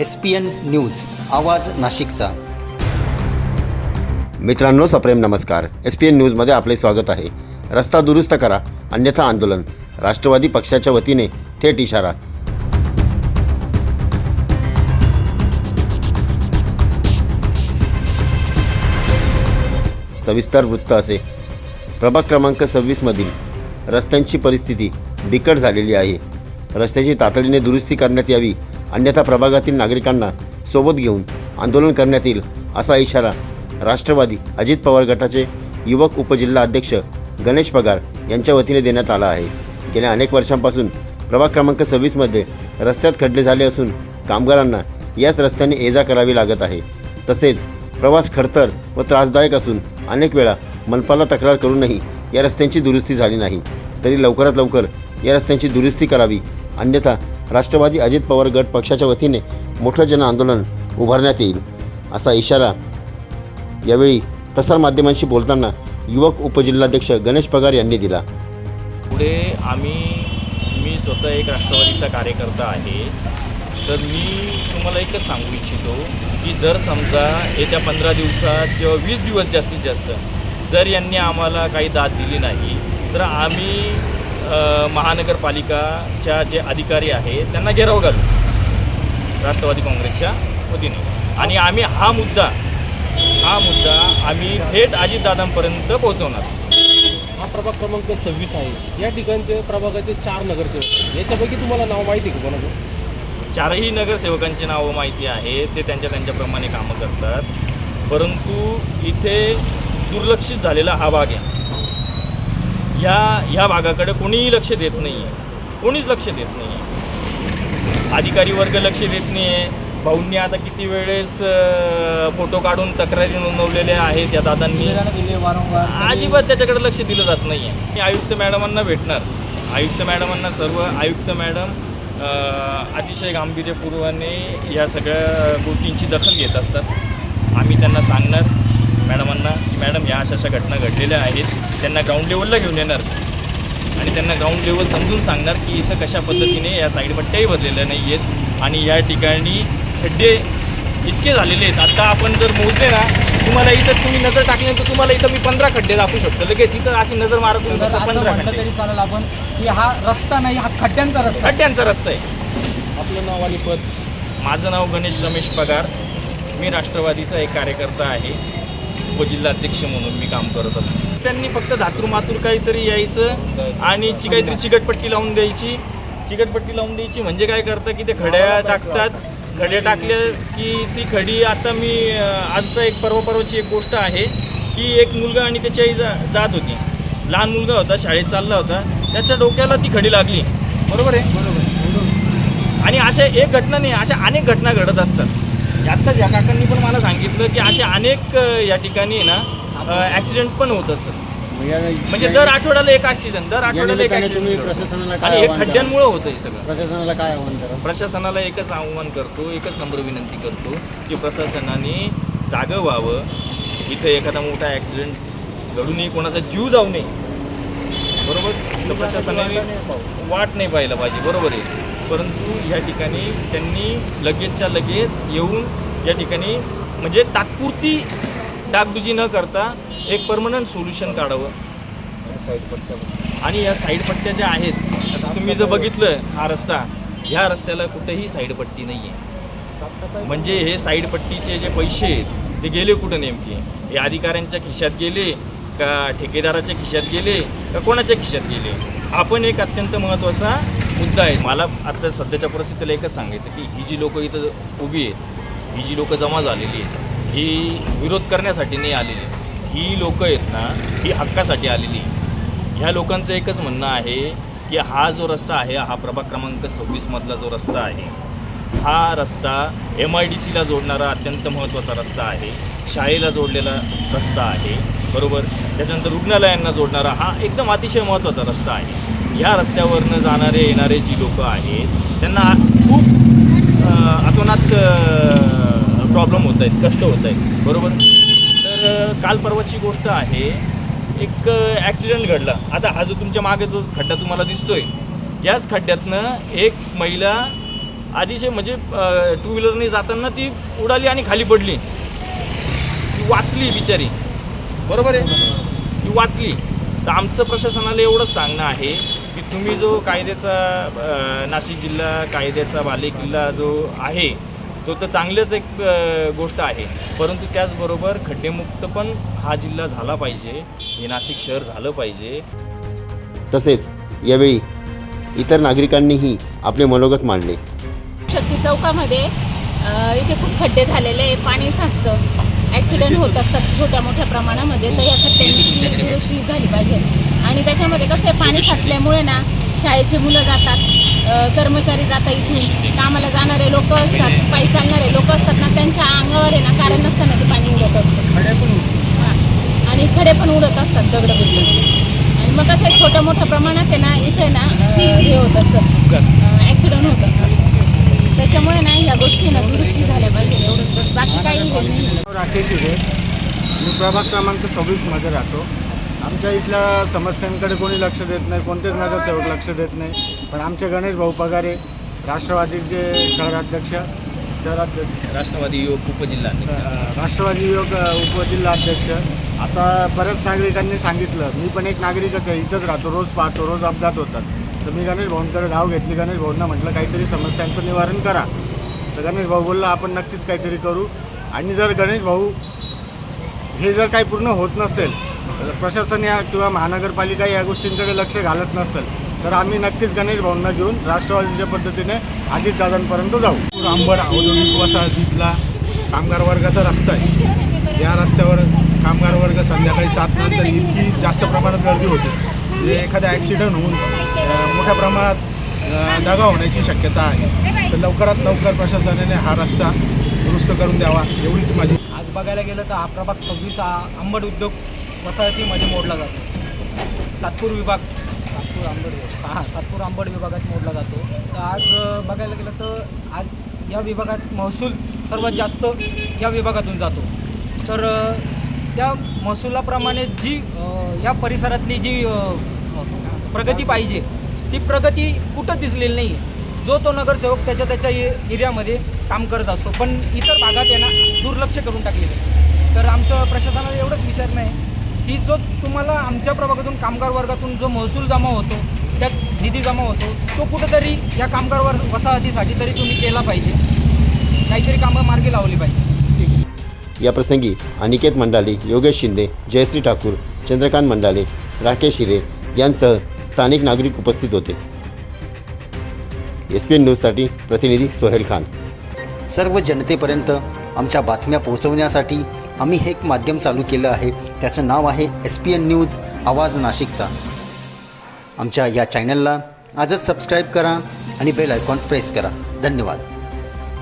S P N news आवाज नाशिकचा. मित्रांनो सप्रेम नमस्कार. एस पी एन न्यूजमध्ये आपले स्वागत आहे. रस्ता दुरुस्त करा अन्यथा आंदोलन. राष्ट्रवादी पक्षाच्या वतीने थेट इशारा. सविस्तर वृत्त असे. प्रभाग क्रमांक सव्वीसमधील रस्त्यांची परिस्थिती बिकट झालेली आहे. रस्त्याची तातडीने दुरुस्ती करण्यात यावी अन्यथा प्रभागातील नागरिकांना सोबत घेऊन आंदोलन करण्यात येईल असा इशारा राष्ट्रवादी अजित पवार गटाचे युवक उपजिल्हा अध्यक्ष गणेश पगार यांच्या वतीने देण्यात आला आहे. गेल्या अनेक वर्षांपासून प्रभाग क्रमांक सव्वीसमध्ये रस्त्यात खड्डे झाले असून कामगारांना याच रस्त्याने ये जा करावी लागत आहे. तसेच प्रवास खडतर व त्रासदायक असून अनेक वेळा मनपाला तक्रार करूनही या रस्त्यांची दुरुस्ती झाली नाही. तरी लवकरात लवकर या रस्त्यांची दुरुस्ती करावी अन्यथा राष्ट्रवादी अजित पवार गट पक्षाच्या वतीने मोठं जन आंदोलन उभारण्यात येईल असा इशारा यावेळी प्रसारमाध्यमांशी बोलताना युवक उपजिल्हाध्यक्ष गणेश पगार यांनी दिला. पुढे आम्ही मी स्वतः एक राष्ट्रवादीचा कार्यकर्ता आहे. तर मी तुम्हाला एकच सांगू इच्छितो की जर समजा येत्या पंधरा दिवसात किंवा वीस दिवस जास्तीत जास्त जर यांनी आम्हाला काही दाद दिली नाही तर आम्ही महानगरपालिकाच्या जे अधिकारी आहेत त्यांना घेराव घालू. राष्ट्रवादी काँग्रेसच्या वतीने. आणि आम्ही हा मुद्दा हा मुद्दा आम्ही थेट अजितदादांपर्यंत पोहोचवणार. हा प्रभाग क्रमांक सव्वीस आहे. या ठिकाणचे प्रभागाचे चार नगरसेवक. याच्यापैकी तुम्हाला नाव माहिती आहे का कोणाचं? चारही नगरसेवकांची नावं माहिती आहेत ते त्यांच्या त्यांच्याप्रमाणे कामं करतात. परंतु इथे दुर्लक्षित झालेला हा भाग आहे. ह्या ह्या भागाकडे कोणीही लक्ष देत नाही आहे कोणीच लक्ष देत नाही आहे अधिकारी वर्ग लक्ष देत नाही आहे भाऊंनी आता किती वेळेस फोटो काढून तक्रारी नोंदवलेल्या आहेत या दादांनी. अजिबात त्याच्याकडे लक्ष दिलं जात नाही आहे मी आयुक्त मॅडमांना भेटणार. आयुक्त मॅडमांना सर्व आयुक्त मॅडम अतिशय गांभीर्यपूर्वाने या सगळ्या गोष्टींची दखल घेत असतात. आम्ही त्यांना सांगणार. मॅडम या अशा अशा घटना घडलेल्या आहेत. त्यांना ग्राउंड लेवलला घेऊन येणार. आणि त्यांना ग्राउंड लेवल समजून सांगणार की इथं कशा पद्धतीने या साईड पट्ट्याही बदलेल्या नाही आहेत आणि या ठिकाणी खड्डे इतके झालेले आहेत. आता आपण जर मोजले ना तुम्हाला इथं तुम्ही नजर टाकल्यानंतर तुम्हाला इथं मी पंधरा खड्डे दाखवू शकतो. लगेच इथं अशी नजर मारत तर पंधरा खड्डे. तरी चालेल आपण की हा रस्ता नाही हा खड्ड्यांचा रस्ता आहे. खड्ड्यांचा रस्ता आहे. आपलं नाव आणि पद? माझं नाव गणेश रमेश पगार. मी राष्ट्रवादीचा एक कार्यकर्ता आहे. उपजिल्हाध्यक्ष म्हणून मी काम करत असतो. त्यांनी फक्त धातूर मातूर काहीतरी यायचं आणि चि काहीतरी चिकटपट्टी लावून द्यायची. चिकटपट्टी लावून द्यायची म्हणजे काय करतं की ते खड्या टाकतात. खड्या टाकल्या की ती खडी आता मी आजचा एक परवा परवाची एक गोष्ट आहे की एक मुलगा आणि त्याची आई जा जात होती. लहान मुलगा होता शाळेत चालला होता. त्याच्या डोक्याला ती खडी लागली. बरोबर आहे? बरोबर आणि अशा एक घटना नाही अशा अनेक घटना घडत असतात. आत्ताच या काकांनी पण मला सांगितलं की असे अनेक या ठिकाणी ना ॲक्सिडेंट पण होत असतात. म्हणजे दर आठवड्याला एक ॲक्सिडेंट दर आठवड्याला एक प्रशासनाला आणि हे खड्ड्यांमुळं होतं हे सगळं. प्रशासनाला काय आव्हान करा? प्रशासनाला एकच आव्हान करतो एकच नम्र विनंती करतो की प्रशासनाने जागं व्हावं. इथं एखादा मोठा ॲक्सिडेंट घडूनही कोणाचा जीव जाऊ नये. बरोबर? प्रशासनाने वाट नाही पाहायला पाहिजे बरोबर आहे. परंतु या ठिकाणी त्यांनी लगेचच्या लगेच येऊन या ठिकाणी म्हणजे तात्पुरती डागडुजी न करता एक परमनंट सोल्युशन काढावं. आणि या साईड पट्ट्या ज्या आहेत आता तुम्ही जर बघितलं हा रस्ता ह्या रस्त्याला कुठेही साईड पट्टी नाही आहे म्हणजे हे साईड पट्टीचे जे पैसे आहेत ते गेले कुठं नेमके? हे अधिकाऱ्यांच्या खिशात गेले का ठेकेदाराच्या खिशात गेले का कोणाच्या खिशात गेले? आपण एक अत्यंत महत्त्वाचा मुद्दा आहे. मला आता सध्याच्या परिस्थितीला एकच सांगायचं की ही जी लोकं इथं उभी आहेत ही जी लोकं जमा झालेली आहेत ही विरोध करण्यासाठी नाही आलेली ही लोकं आहेत ना ही हक्कासाठी आलेली ह्या लोकांचं एकच म्हणणं आहे की हा जो रस्ता आहे हा प्रभाग क्रमांक सव्वीसमधला जो रस्ता आहे हा रस्ता एम आय डी सीला जोडणारा अत्यंत महत्त्वाचा रस्ता आहे शाळेला जोडलेला रस्ता आहे बरोबर? त्याच्यानंतर रुग्णालयांना जोडणारा हा एकदम अतिशय महत्त्वाचा रस्ता आहे. ह्या रस्त्यावरनं जाणारे येणारे जी लोकं आहेत त्यांना खूप अतोनात प्रॉब्लेम होत आहेत कष्ट होत आहेत. बरोबर? तर काल परवाची गोष्ट आहे एक ॲक्सिडेंट घडला. आता हा जो तुमच्या मागे जो खड्डा तुम्हाला दिसतोय याच खड्ड्यातनं एक महिला अतिशय म्हणजे टू व्हीलरने जाताना ती उडाली आणि खाली पडली. ती वाचली बिचारी. बरोबर आहे? ती वाचली. तर आमचं प्रशासनाला एवढंच सांगणं आहे की तुम्ही जो कायद्याचा नाशिक जिल्हा कायद्याचा बालेकिल्ला जो आहे तो तर चांगलंच एक गोष्ट आहे. परंतु त्याचबरोबर खड्डेमुक्त पण हा जिल्हा झाला पाहिजे. हे नाशिक शहर झालं पाहिजे. तसेच यावेळी इतर नागरिकांनीही आपले मनोगत मांडले. शक्ती चौकामध्ये इथे खूप खड्डे झालेले आहे पाणी साचतं. ॲक्सिडेंट होत असतात छोट्या मोठ्या प्रमाणामध्ये तर या खड्ड्यांची दुरुस्ती झाली पाहिजे. आणि त्याच्यामध्ये कसं आहे पाणी साचल्यामुळे ना शाळेची मुलं जातात कर्मचारी जातात इथून कामाला जाणारे लोक असतात पायी चालणारे लोक असतात ना त्यांच्या अंगावर आहे ना कारण नसताना ते पाणी उडत असतं. हां. आणि खडे पण उडत असतात दगड आणि मग कसं आहे छोट्या मोठ्या प्रमाणात आहे ना इथे ना हे होत असतं ॲक्सिडेंट होत असतात. त्याच्यामुळे ना या गोष्टी ना दुरुस्ती झाल्या पाहिजे एवढंच बस. बाकी काही हे नाही. राकेश हिरे मी प्रभाग क्रमांक सव्वीसमध्ये राहतो. आमच्या इथल्या समस्यांकडे कोणी लक्ष देत नाही कोणतेच नगरसेवक लक्ष देत नाही. पण आमचे गणेश भाऊ पगारे राष्ट्रवादीचे शहराध्यक्ष शहराध्यक्ष राष्ट्रवादी युवक उपजिल्हा राष्ट्रवादी युवक उपजिल्हाध्यक्ष. आता बऱ्याच नागरिकांनी सांगितलं मी पण एक नागरिकच आहे इथंच राहतो रोज पाहतो रोज अपघात होतात. तर मी गणेश भाऊंकडे धाव घेतली गणेश भाऊंना म्हटलं काहीतरी समस्यांचं निवारण करा. तर गणेश भाऊ बोलला आपण नक्कीच काहीतरी करू. आणि जर गणेश भाऊ हे जर काही पूर्ण होत नसेल तर प्रशासन या किंवा महानगरपालिका या गोष्टींकडे लक्ष घालत नसेल तर आम्ही नक्कीच गणेश भाऊंना घेऊन राष्ट्रवादीच्या पद्धतीने अजितदादांपर्यंत जाऊ. आंबड औद्योगिक वसाहतीतला कामगार वर्गाचा रस्ता आहे. या रस्त्यावर कामगार वर्ग संध्याकाळी सात नंतर इतकी जास्त प्रमाणात गर्दी होते. म्हणजे एखादा ॲक्सिडेंट होऊन मोठ्या प्रमाणात दगा होण्याची शक्यता आहे. तर लवकरात लवकर प्रशासनाने हा रस्ता दुरुस्त करून द्यावा एवढीच माझी आज बघायला गेलं तर हा प्रभाग सव्वीस हा आंबट उद्योग वसाहतीमध्ये मोडला जातो. सातपूर विभाग सातपूर आंबड हा सातपूर आंबट विभागात मोडला जातो. तर आज बघायला गेलं तर आज या विभागात महसूल सर्वात जास्त या विभागातून जातो. तर त्या महसुलाप्रमाणे जी या परिसरातली जी प्रगती पाहिजे ती प्रगती कुठं दिसलेली नाही आहे जो तो नगरसेवक त्याच्या त्याच्या ए- एरियामध्ये काम करत असतो पण इतर भागात यांना दुर्लक्ष करून टाकलेलं आहे. तर आमचं प्रशासनाला एवढंच विचार नाही की जो तुम्हाला आमच्या प्रभागातून कामगार वर्गातून जो महसूल जमा होतो त्यात निधी जमा होतो तो कुठंतरी या कामगार वर वसाहतीसाठी तरी तुम्ही केला पाहिजे. काहीतरी कामं मार्गी लावली पाहिजे. या प्रसंगी अनिकेत मंडाले योगेश शिंदे जयश्री ठाकूर चंद्रकांत मंडाले राकेश हिरे यांसह स्थानिक नागरिक उपस्थित होते. एस पी एन न्यूजसाठी प्रतिनिधी सोहेल खान. सर्व जनतेपर्यंत आमच्या बातम्या पोहोचवण्यासाठी आम्ही हे एक माध्यम चालू केलं आहे. त्याचं नाव आहे एस पी एन न्यूज आवाज नाशिकचा. आमच्या या चॅनलला आजच सबस्क्राईब करा आणि बेल आयकॉन प्रेस करा. धन्यवाद.